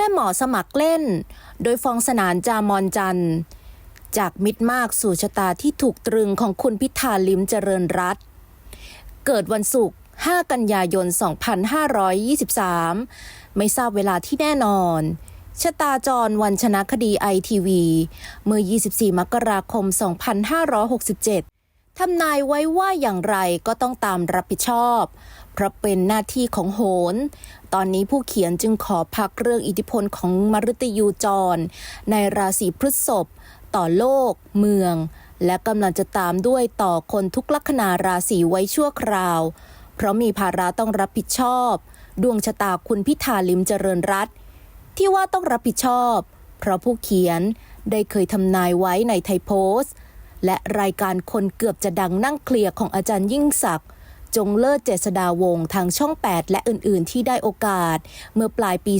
ม่หมอสมัครเล่น โดยฟองสนานจามอนจันทร์ จากมิตรมากสู่ชะตาที่ถูกตรึงของคุณพิธาลิมเจริญรัตเกิดวันศุกร์ 5 กันยายน 2523 ไม่ทราบเวลาที่แน่นอน ชะตาจรวันชนะคดีไอทีวีเมื่อ 24 มกราคม 2567ทำนายไว้ว่าอย่างไรก็ต้องตามรับผิดชอบ ราะเป็นหน้าที่ของโหน ตอนนี้ผู้เขียนจึงขอพักเรื่องอิทธิพลของมฤตยูจร ในราศีพฤษภต่อโลก เมือง และกำลังจะตามด้วยต่อคนทุกลัคนาราศีไว้ชั่วคราว เพราะมีภาระต้องรับผิดชอบ ดวงชะตาคุณพิธาลิมเจริญรัตที่ว่าต้องรับผิดชอบ เพราะผู้เขียนได้เคยทำนายไว้ในไทยโพสต์และรายการคนเกือบจะดังนั่งเคลียร์ของอาจารย์ยิ่งศักดิ์ จงเลิศเจษดาวงทางช่อง 8 และอื่น ๆ ที่ได้โอกาส เมื่อปลายปี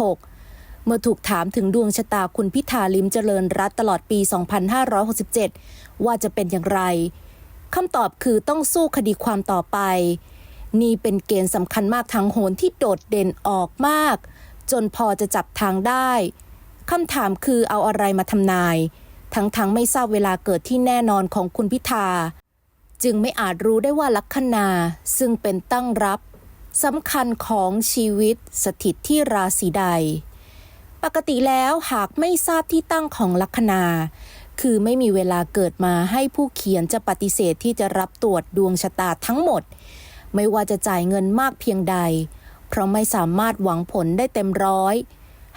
2566เมื่อถูกถามถึงดวงชะตาคุณพิธาลิมเจริญรัตตลอดปี 2567 ว่าจะเป็นอย่างไร คำตอบคือต้องสู้คดีความต่อไป นี่เป็นเกณฑ์สำคัญมากทางโหนที่โดดเด่นออกมาก จนพอจะจับทางได้ คำถามคือเอาอะไรมาทำนาย ทั้งๆไม่ทราบเวลาเกิดที่แน่นอนของคุณพิธา จึงไม่อาจรู้ได้ว่าลัคนาซึ่งเป็นตั้งรับสำคัญของชีวิตสถิตที่ราศีใด ปกติแล้วหากไม่ทราบที่ตั้งของลัคนาคือไม่มีเวลาเกิดมาให้ผู้เขียนจะปฏิเสธที่จะรับตรวจดวงชะตาทั้งหมด ไม่ว่าจะจ่ายเงินมากเพียงใด เพราะไม่สามารถหวังผลได้เต็มร้อย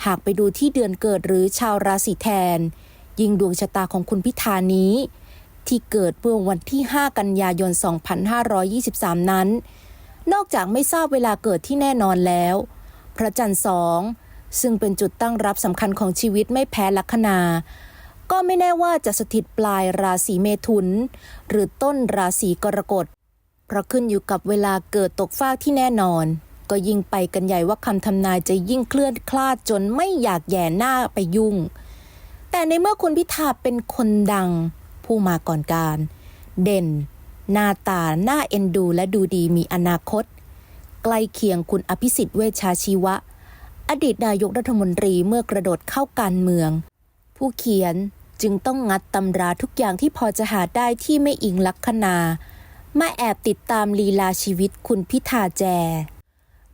หากไปดูที่เดือนเกิดหรือชาวราศีแทน ยิ่งดวงชะตาของคุณพิธานี้ ที่เกิดเมื่อวันที่ 5 กันยายน 2523 นั้น นอกจากไม่ทราบเวลาเกิดที่แน่นอนแล้ว พระจันทร์สองซึ่งเป็นจุดตั้งรับสำคัญของชีวิตไม่แพ้ลัคนา ก็ไม่แน่ว่าจะสถิตปลายราศีเมถุน หรือต้นราศีกรกฎเพราะขึ้นอยู่กับเวลาเกิดตกฟ้าที่แน่นอน ก็ยิ่งไปกันใหญ่ว่าคำทำนายจะยิ่งเคลื่อนคลาดจนไม่อยากแย่หน้าไปยุ่ง แต่ในเมื่อคุณพิธาเป็นคนดัง ผู้มาก่อนการ เด่น หน้าตาหน้าเอ็นดูและดูดีมีอนาคต ใกล้เคียงคุณอภิสิทธิ์เวชชาชีวะ อดีตนายกรัฐมนตรีเมื่อกระโดดเข้าการเมือง ผู้เขียนจึงต้องงัดตำราทุกอย่างที่พอจะหาได้ที่ไม่อิงลัคนามาแอบติดตามลีลาชีวิตคุณพิธาแจ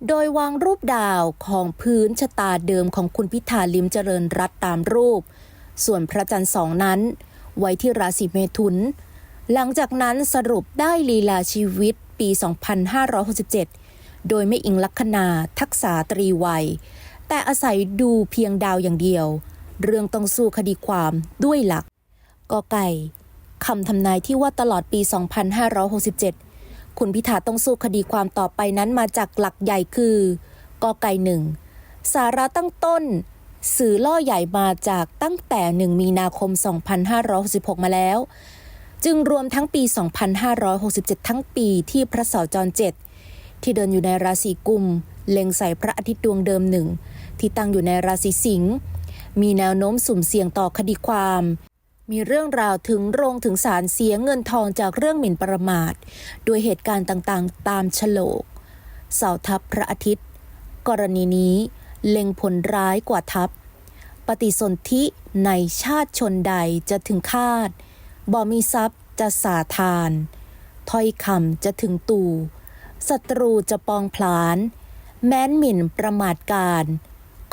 โดยวางรูปดาวของพื้นชะตาเดิมของคุณพิธาลิมเจริญรัตตามรูป ส่วนพระจันทร์สองนั้น ไว้ที่ราศีเมถุน หลังจากนั้นสรุปได้ลีลาชีวิตปี 2567 โดยไม่อิงลัคนาทักษาตรีวัย แต่อาศัยดูเพียงดาวอย่างเดียว เรื่องต้องสู้คดีความด้วยหลักกอไก่คำทำนายที่ว่าตลอดปี 2567 คุณพิธาต้องสู้คดีความต่อไปนั้นมาจากหลักใหญ่คือกอไก่หนึ่งสาระตั้งต้น สื่อล่อใหญ่มาจากตั้งแต่ 1 มีนาคม 2566 มาแล้ว จึงรวมทั้งปี 2567 ทั้งปีที่พระเสาร์จรเจ็ดที่เดินอยู่ในราศีกุม เล็งใส่พระอาทิตย์ดวงเดิมหนึ่ง ที่ตั้งอยู่ในราศีสิงห์มีแนวโน้มสุ่มเสี่ยงต่อคดีความ มีเรื่องราวถึงโรงถึงศาลเสียเงินทองจากเรื่องหมิ่นประมาทโดยเหตุการณ์ต่างๆ ตามฉลก เสาทัพพระอาทิตย์ กรณีนี้ เล็งผลร้ายกว่าทัพ ปฏิสนธิในชาติชนใดจะถึงคาด บ่มีทรัพย์จะสาทาน ถ้อยคำจะถึงตู่ศัตรูจะปองผลาน แม้นหมิ่นประมาทการ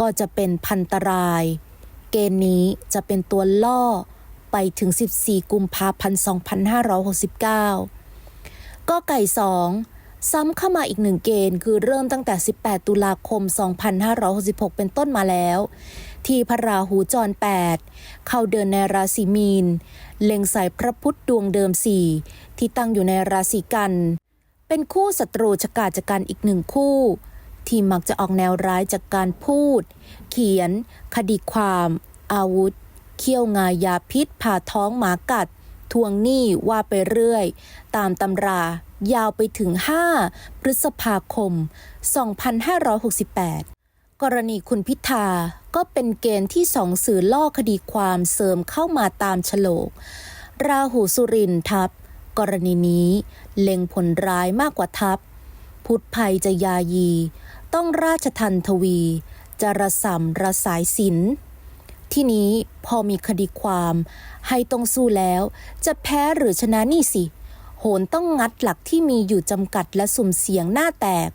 ก็จะเป็นพันตราย เกณฑ์นี้จะเป็นตัวล่อไปถึง 14 กุมภาพันธ์ 2569 ก็ไก่สอง ซ้ำเข้ามาอีกหนึ่งเกณฑ์คือเริ่มตั้งแต่ 18 ตุลาคม 2566 เป็นต้นมาแล้ว ที่พระราหูจร 8 เข้าเดินในราศีมีน เล็งใส่พระพุธดวงเดิมสี่ที่ตั้งอยู่ในราศีกัน เป็นคู่ศัตรูชะกาจกันอีกหนึ่งคู่ ที่มักจะออกแนวร้ายจากการพูด เขียน คดีความ อาวุธ เขี้ยวงายยาพิษผ่าท้องหมากัด ทวงหนี้ว่าไปเรื่อย ตามตำรา ยาวไปถึง 5 พฤษภาคม 2568 กรณีคุณพิธาก็เป็นเกณฑ์ที่สองสื่อล่อคดีความเสริมเข้ามาตามฉลก ราหูสุรินทร์ทับ กรณีนี้เล็งผลร้ายมากกว่าทับ พุทธภัยจะยายี ต้องราชทันทวีจะระสำระสายสินที่นี้พอมีคดีความ ให้ต้องสู้แล้ว จะแพ้หรือชนะนี่สิ หนต้องงัดหลักที่มีอยู่จำกัดและสุ่มเสียงหน้าแตก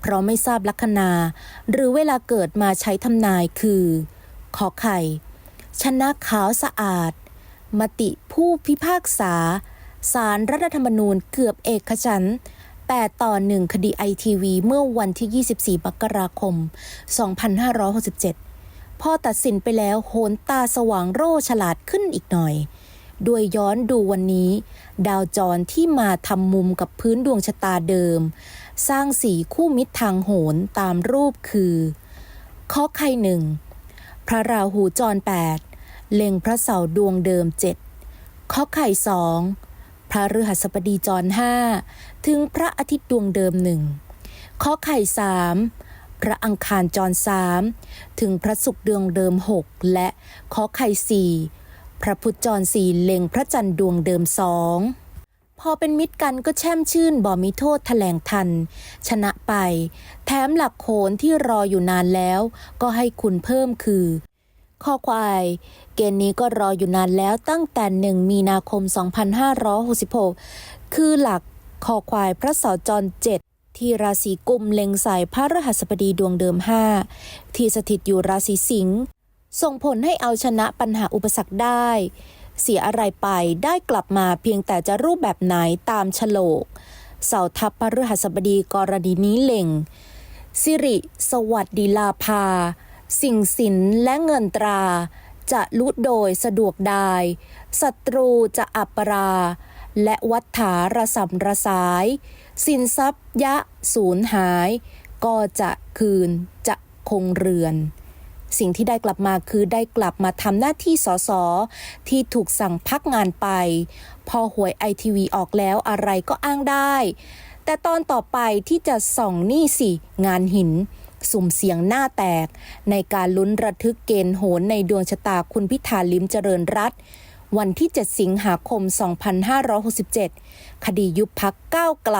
เพราะไม่ทราบลัคนา หรือเวลาเกิดมาใช้ทำนายคือ ขอไข่ ชนะขาวสะอาด มติผู้พิพากษา สารรัฐธรรมนูญเกือบเอกฉันท์8ต่อ 1 คดีไอทีวี เมื่อวันที่ 24มกราคม 2567 พอตัดสินไปแล้วโหนตาสว่างโร่ฉลาดขึ้นอีกหน่อย ด้วยย้อนดูวันนี้ ดาวจรที่มาทำมุมกับพื้นดวงชะตาเดิม สร้างสีคู่มิตรทางโหนตามรูปคือข้อไข่หนึ่งพระราหูจร 8 เล็งพระเสารดวงเดิม 7 ข้อไข่สองพระฤหัสบดีจร 5 ถึงพระอาทิตย์ดวงเดิมหนึ่งข้อไข่สามพระอังคารจรสามถึงพระศุกร์ดวงเดิม 6 และข้อไข่สี่ พระพุทธจรสีเล็งพระจันทร์ดวงเดิมสองพอเป็นมิตรกันก็แช่มชื่นบ่มีโทษแถลงทัน ชนะไป แถมหลักโขนที่รออยู่นานแล้ว ก็ให้คุณเพิ่มคือ ข้อควาย เกณฑ์นี้ก็รออยู่นานแล้วตั้งแต่1มีนาคม 2566 คือหลักคอควายพระเสาร์จร7ที่ราศีกุมเล็งใส่พระรหัสบดีดวงเดิม5ที่สถิตอยู่ราศีสิงห์ ส่งผลให้เอาชนะปัญหาอุปสรรคได้ เสียอะไรไปได้กลับมาเพียงแต่จะรูปแบบไหนตามฉลก เสาทัพพฤหัสบดีกรณีนี้เล็งสิริ สวัสดีลาภา สิ่งสินและเงินตรา จะลุโดยสะดวกได้ ศัตรูจะอับปรา และวัฏฐาระสำระสาย สินทรัพย์ยะสูญหาย ก็จะคืนจะคงเรือน สิ่งที่ได้กลับมาคือได้กลับมาทำหน้าที่สสที่ถูกสั่งพักงานไป พอหวยไอทีวีออกแล้วอะไรก็อ้างได้ แต่ตอนต่อไปที่จะส่องนี่สิ งานหิน สุ่มเสียงหน้าแตก ในการลุ้นระทึกเกณฑ์โหนในดวงชะตาคุณพิธาลิมเจริญรัตน์วันที่ 7 สิงหาคม 2567 คดียุบพักก้าวไกล